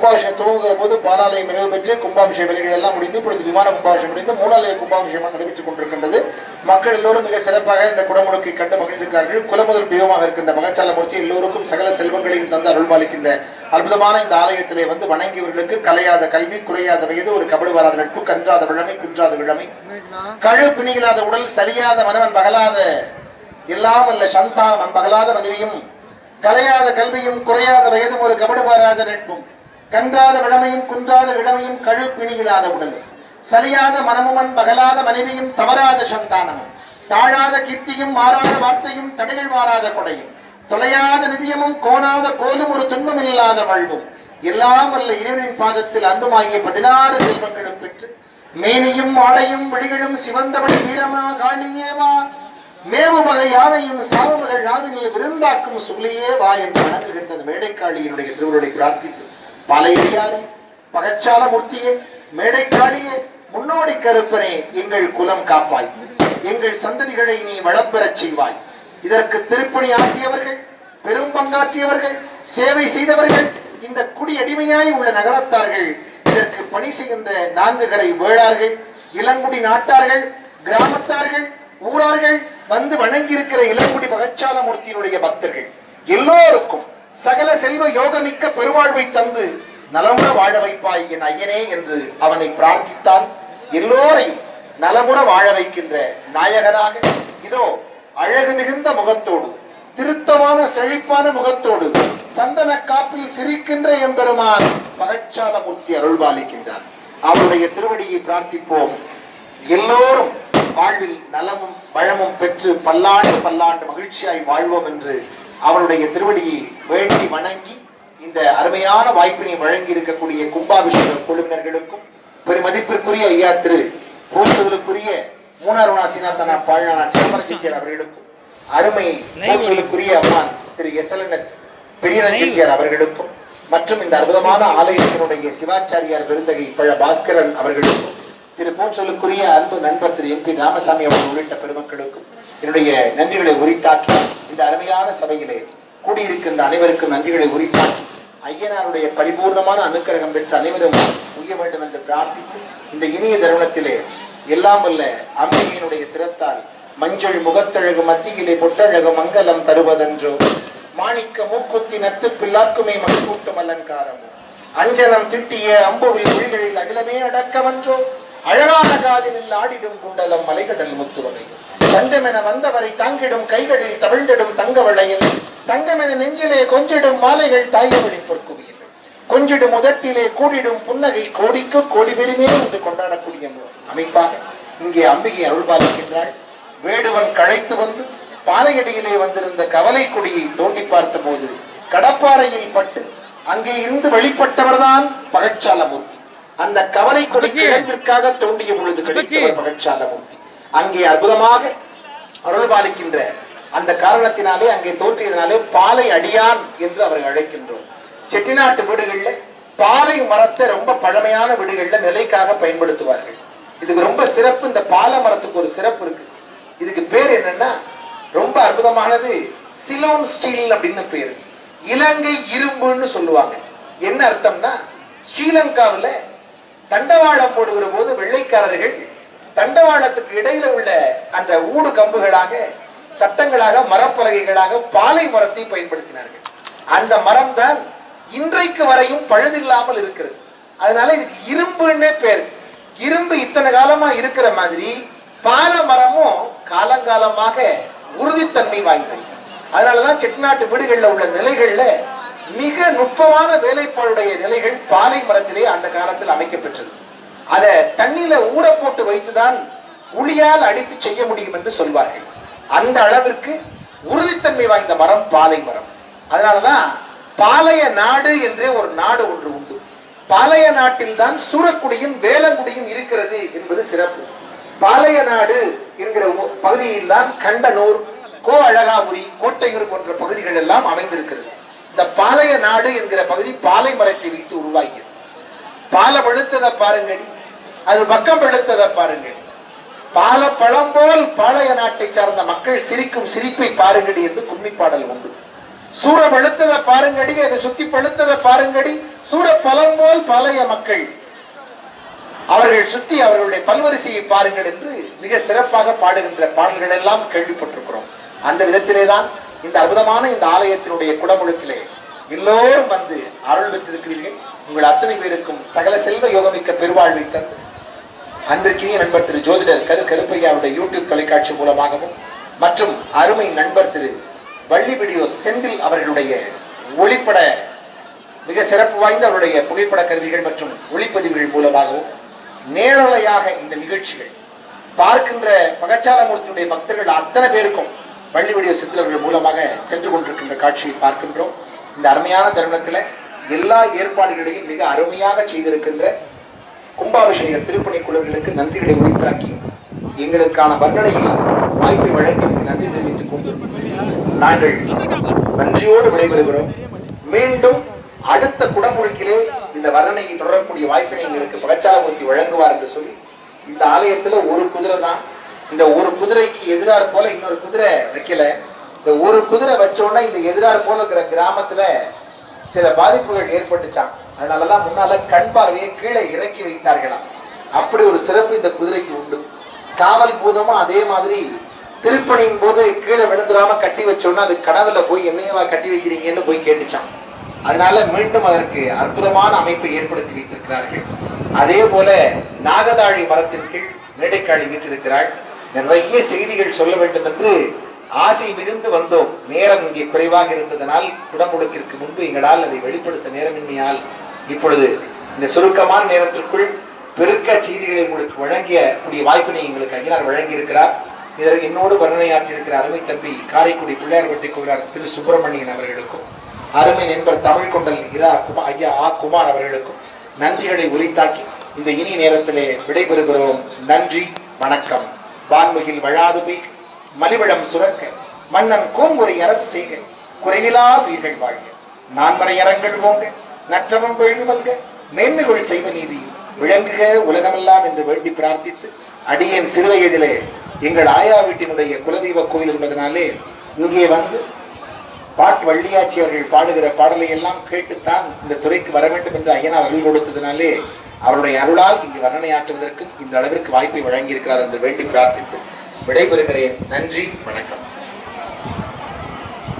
கும்பாபிஷேகம் துவங்குகிற போது பாலாலயம் நிறைவு பெற்று கும்பாபிஷேக வேலைகள் எல்லாம் முடிந்து இப்பொழுது விமான கும்பாபிஷேகம் முடிந்து மூணாலய கும்பாபிஷேகம் நடைபெற்றுக் கொண்டிருக்கின்றது. மக்கள் எல்லோரும் மிக சிறப்பாக இந்த குடமுழுக்கை கண்டு மகிழ்ந்திருக்கிறார்கள். குலமுதல் தெய்வமாக இருக்கின்ற மகச்சாலமூர்த்தி எல்லோருக்கும் சகல செல்வங்களையும் தந்து அருள்பாலிக்கின்ற அற்புதமான இந்த ஆலயத்திலே வந்து வணங்கியவர்களுக்கு கலையாத கல்வி குறையாத வயது ஒரு கபடு வராத நட்பு கன்றாத விழமை குன்றாத விழமை. கழு பிணியில்லாத உடல் சரியாத மனவன் பகலாத எல்லாம் அல்ல சந்தானம் அன்பகலாத மனைவியும் கலையாத கல்வியும் குறையாத வயதும் ஒரு கபடு பாராத நட்பும். கன்றாத விழமையும் குன்றாத இளமையும் கழு பிணியில்லாத உடலே. சலியாத மனமுமன் பகலாத மனைவியும் தவறாத சந்தானமும். தாழாத கீர்த்தியும் மாறாத வார்த்தையும் தடைகள் மாறாத கொடையும். தொலையாத நிதியமும் கோணாத கோலும் ஒரு துன்பம் இல்லாத வாழ்வும். எல்லாம் அல்ல இறைவனின் பாதத்தில் அன்புமாகிய பதினாறு செல்வங்களும் பெற்று மேனியும் ஆடையும் விழிகளும் சிவந்தபடி வீரமா காளியேவா மேவு வகை யாவையும் சாவு வகை யாவையில் விருந்தாக்கும் சொல்லியே வா என்று வணங்குகின்றது மேடைக்காளியினுடைய திருவுருளை பிரார்த்தித்து. பாலையடியாரே பகச்சால மூர்த்தியே மேடைக்காளியே முன்னோடி கருப்பனே எங்கள் குலம் காப்பாய். எங்கள் சந்ததிகளை நீ வளப்பெறச் செய்வாய். இதற்கு திருப்பணி ஆகியவர்கள் பெரும் பங்காற்றியவர்கள் சேவை செய்தவர்கள் இந்த குடி அடிமையாய் உள்ள நகரத்தார்கள் இதற்கு பணி செய்கின்ற நான்கு கரை வேளார்கள் இளங்குடி நாட்டார்கள் கிராமத்தார்கள் ஊரார்கள் வந்து வணங்கியிருக்கிற இளங்குடி பகச்சாலமூர்த்தியினுடைய பக்தர்கள். சகல செல்வ யோகமிக்க பெருவாழ்வை தந்து நலமுற வாழ வைப்பாய் என் ஐயனே என்று அவனை பிரார்த்தித்தால் எல்லோரையும் நலமுற வாழ வைக்கின்ற நாயகனாக இதோ அழகு மிகுந்த முகத்தோடு திருத்தமான செழிப்பான முகத்தோடு சந்தன காப்பில் சிரிக்கின்ற எம்பெருமான் பகச்சாலமூர்த்தி அருள்பாலிக்கின்றார். அவருடைய திருவடியை பிரார்த்திப்போம். எல்லோரும் வாழ்வில் நலமும் வளமும் பெற்று பல்லாண்டு பல்லாண்டு மகிழ்ச்சியாய் வாழ்வோம் என்று அவருடைய திருவடியை வேண்டி வணங்கி இந்த அருமையான வாய்ப்பினை வழங்கி இருக்கக்கூடிய கும்பாபிஷேக குழுவினர்களுக்கும் பெருமதிப்பிற்குரிய ஐயா திரு போற்றுதலுக்குரிய மூணாருணாசிநாதனா பாழனா சிதம்பர செட்டியார் அவர்களுக்கும் அருமை போற்றுதலுக்குரிய அம்மான் திரு எஸ் எல் என் எஸ் பெரியரஞ்செட்டியார் அவர்களுக்கும் மற்றும் இந்த அற்புதமான ஆலயத்தினுடைய சிவாச்சாரியார் விருந்தகை பழ பாஸ்கரன் அவர்களுக்கும் திரு போற்றலுக்குரிய அன்பு நண்பர் திரு எம் பி ராமசாமி அவர்கள் உள்ளிட்ட பெருமக்களுக்கும் என்னுடைய நன்றிகளை உரித்தாக்கி இந்த அருமையான சபையிலே கூடியிருக்கின்ற அனைவருக்கும் நன்றிகளை உரித்தாக்கி ஐயனாருடைய பரிபூர்ணமான அனுக்கிரகம் பெற்று அனைவரும் உய்ய வேண்டும் என்று பிரார்த்தித்து இந்த இனிய தருணத்திலே எல்லாம் வல்ல அம்பிகையினுடைய திறத்தால் மஞ்சள் முகத்தழகு மத்தியிலே பொட்டழகு மங்கலம் தருவதென்றோ மாணிக்க மூக்குத்தி நத்து பிள்ளாக்குமே மண்கூட்டும் அலங்காரமோ அஞ்சனம் திட்டிய அம்புவில் விழிகளில் அகிலமே அடக்கமன்றோ அழகான காதினில் ஆடிடும் குண்டலம் மலைகடல் முத்துவகை. தஞ்சமென வந்தவரை தாங்கிடும் கைகளில் தவிழ்ந்திடும் தங்க வளையல். தங்கமென நெஞ்சிலே கொஞ்சிடும் மாலைகள் தாயவழி பொற்குவியல். கொஞ்சிடும் முதட்டிலே கூடிடும் புன்னகை கோடிக்கு கோடி பெருமே என்று கொண்டாடக்கூடிய அமைப்பாக இங்கே அம்பிகை அருள்பாலிக்கின்றாள். வேடுவன் கழைத்து வந்து பாலையடியிலே வந்திருந்த கவலை கொடியை தோண்டி பார்த்தபோது கடப்பாறையில் பட்டு அங்கே இருந்து வெளிப்பட்டவர்தான் பகச்சாலமூர்த்தி. அந்த கவலை கொடி அப்பச்சி. கிழங்கிற்காக தோண்டிய பொழுது கிடைத்தவர் பகச்சாலமூர்த்தி அங்கே அற்புதமாக அருள்பாலிக்கின்ற அந்த காரணத்தினாலே அங்கே தோன்றியதனாலே பாலை அடியான் என்று அவர்கள் அழைக்கின்றோம். செட்டிநாட்டு வீடுகள்ல பாலை மரத்தை ரொம்ப பழமையான வீடுகள்ல நிலைக்காக பயன்படுத்துவார்கள். இதுக்கு ரொம்ப சிறப்பு இந்த பாலை மரத்துக்கு ஒரு சிறப்பு இருக்கு. இதுக்கு பேர் என்னன்னா ரொம்ப அற்புதமானது சிலோன் ஸ்டீல் அப்படின்னு பேரு. இலங்கை இரும்புன்னு சொல்லுவாங்க. என்ன அர்த்தம்னா ஸ்ரீலங்காவுல தண்டவாளம் போடுகிற போது வெள்ளைக்காரர்கள் தண்டவாளத்துக்கு இடையில உள்ள அந்த ஊடு கம்புகளாக சட்டங்களாக மரப்பலகைகளாக பாலை மரத்தை பயன்படுத்தினார்கள். அந்த மரம் தான் இன்றைக்கு வரையும் பழுதில்லாமல் இருக்கிறது. அதனால இதுக்கு இரும்புன்னே பேர். இரும்பு இத்தனை காலமா இருக்கிற மாதிரி பால மரமும் காலங்காலமாக உறுதித்தன்மை வாய்ந்தது. அதனாலதான் செட்டிநாட்டு வீடுகளில் உள்ள நிலைகள்ல மிக நுட்பமான வேலைப்பாடுடைய நிலைகள் பாலை மரத்திலே அந்த காலத்தில் அமைக்கப்பெற்றது. அதை தண்ணியில ஊற போட்டு வைத்துதான் உளியால் அடித்து செய்ய முடியும் என்று சொல்வார்கள். அந்த அளவிற்கு உறுதித்தன்மை வாய்ந்த மரம் பாலை மரம். அதனாலதான் பாளைய நாடு என்றே ஒரு நாடு ஒன்று உண்டு. பாளைய நாட்டில்தான் சூரக்குடியும் வேலங்குடியும் இருக்கிறது என்பது சிறப்பு. பாளைய நாடு என்கிற பகுதியில்தான் கண்டனூர் கோ அழகாபுரி கோட்டையூர் போன்ற பகுதிகள் எல்லாம் அமைந்திருக்கிறது. இந்த பாளைய நாடு என்கிற பகுதி பாலை மரத்தை வைத்து உருவாகியது பாலை பழுத்ததை பாருங்கடி. அது பக்கம் பழுத்ததை பாருங்கடி. பால பழம் போல் பாளைய நாட்டை சார்ந்த மக்கள் சிரிக்கும் சிரிப்பை பாருங்கடி என்று கும்மி பாடல் உண்டு. சூற பழுத்ததை பாருங்கடி அதை சுத்தி பழுத்ததை பாருங்கடி சூற பழம் போல் பழைய மக்கள். அவர்கள் சுத்தி அவர்களுடைய பல்வரிசையை பாருங்கள் என்று மிக சிறப்பாக பாடுகின்ற பாடல்கள் எல்லாம் கேள்விப்பட்டிருக்கிறோம். அந்த விதத்திலே தான் இந்த அற்புதமான இந்த ஆலயத்தினுடைய குடமுழுக்கிலே எல்லோரும் வந்து அருள் பெற்றிருக்கிறீர்கள். உங்கள் அத்தனை பேருக்கும் சகல செல்வ யோகமிக்க பெருவாழ்வை தந்து. அன்றைக்கினிய நண்பர் திரு ஜோதிடர் கரு கருப்பையாவுடைய யூடியூப் தொலைக்காட்சி மூலமாகவும் மற்றும் அருமை நண்பர் திரு வள்ளி வீடியோ செந்தில் அவர்களுடைய ஒளிப்பட மிக சிறப்பு வாய்ந்த அவருடைய புகைப்பட கருவிகள் மற்றும் ஒளிப்பதிவுகள் மூலமாகவும் நேரலையாக இந்த நிகழ்ச்சிகள் பார்க்கின்ற பகச்சாலமூர்த்தியுடைய பக்தர்கள் அத்தனை பேருக்கும் வள்ளி வீடியோ செந்தில் மூலமாக சென்று கொண்டிருக்கின்ற காட்சியை பார்க்கின்றோம். இந்த அருமையான தருணத்தில் எல்லா ஏற்பாடுகளையும் மிக அருமையாக செய்திருக்கின்ற கும்பாபிஷேக திருப்பணி குழுவினருக்கு நன்றிகளை உரித்தாக்கி எங்களுக்கான வர்ணனையை வாய்ப்பை வழங்கி எனக்கு நன்றி தெரிவித்துக் கொண்டு நாங்கள் நன்றியோடு விடைபெறுகிறோம். மீண்டும் அடுத்த குடமுழுக்கிலே இந்த வர்ணனையை தொடரக்கூடிய வாய்ப்பினை எங்களுக்கு பகச்சாலமூர்த்தி வழங்குவார் என்று சொல்லி இந்த ஆலயத்தில் ஒரு குதிரை தான் இந்த ஒரு குதிரைக்கு எதிரார் போல இன்னொரு குதிரை வைக்கல. இந்த ஒரு குதிரை வச்சோடனே இந்த எதிரார் போல இருக்கிற கிராமத்துல சில பாதிப்புகள் ஏற்பட்டுச்சான் அதனாலதான் முன்னால கண் பார்வையை கீழே இறக்கி வைத்தார்களாம். அப்படி ஒரு சிறப்பு இந்த குதிரைக்கு உண்டு. காவல் பூதமும் அதே மாதிரி திருப்பணியின் போது கீழே விழுந்துடாம கட்டி வச்சோன்னா அது கனவுல போய் என்னையவா கட்டி வைக்கிறீங்கன்னு போய் கேட்டுச்சான் அதனால மீண்டும் அதற்கு அற்புதமான அமைப்பை ஏற்படுத்தி வைத்திருக்கிறார்கள். அதே போல நாகதாழி மரத்தின் கீழ் மேடைக்காளி வீற்றிருக்கிறாள். நிறைய செய்திகள் சொல்ல வேண்டும் என்று ஆசை மிகுந்து வந்தோம். நேரம் இங்கே குறைவாக இருந்ததனால் குடமுழுக்கிற்கு முன்பு எங்களால் அதை வெளிப்படுத்த நேரமின்மையால் இப்பொழுது இந்த சுருக்கமான நேரத்திற்குள் பெருக்க செய்திகளை உங்களுக்கு வழங்கிய கூடிய வாய்ப்பினை எங்களுக்கு ஐயனார் வழங்கியிருக்கிறார். இதற்கு என்னோடு வர்ணனையாற்றியிருக்கிற அருமை தம்பி காரைக்குடி பிள்ளையார்பட்டி கோவிலார் திரு சுப்பிரமணியன் அவர்களுக்கும் அருமை நண்பர் தமிழ் கொண்டல் இரா குமார் ஐயா ஆ குமார் அவர்களுக்கும் நன்றிகளை உரித்தாக்கி இந்த இனி நேரத்திலே விடைபெறுகிறோம். நன்றி வணக்கம். வான்முகில் வழாது பெய். மலிவளம் சுரக்க மன்னன் கோங்குறை அரசு செய்க. குறைவிலா உயிர்கள் வாழ்க. நான்மறை அறங்கள் ஓங்க நற்றவம் வெழுகு வல்க. மேன்மைகள் செய்வ நீதி விளங்குக உலகமெல்லாம் என்று வேண்டி பிரார்த்தித்து அடியேன் சிறுவயதிலே எங்கள் ஆயா வீட்டினுடைய குலதெய்வ கோயில் என்பதனாலே இங்கே வந்து பாட் வள்ளியாச்சி அவர்கள் பாடுகிற பாடலை எல்லாம் கேட்டுத்தான் இந்த துறைக்கு வர வேண்டும் என்று ஐயனார் அருள் கொடுத்ததினாலே அவருடைய அருளால் இங்கு வர்ணனையாற்றுவதற்கும் இந்த அளவிற்கு வாய்ப்பை வழங்கியிருக்கிறார் என்று வேண்டி பிரார்த்தித்து விடைபெறுகிறேன். நன்றி வணக்கம்.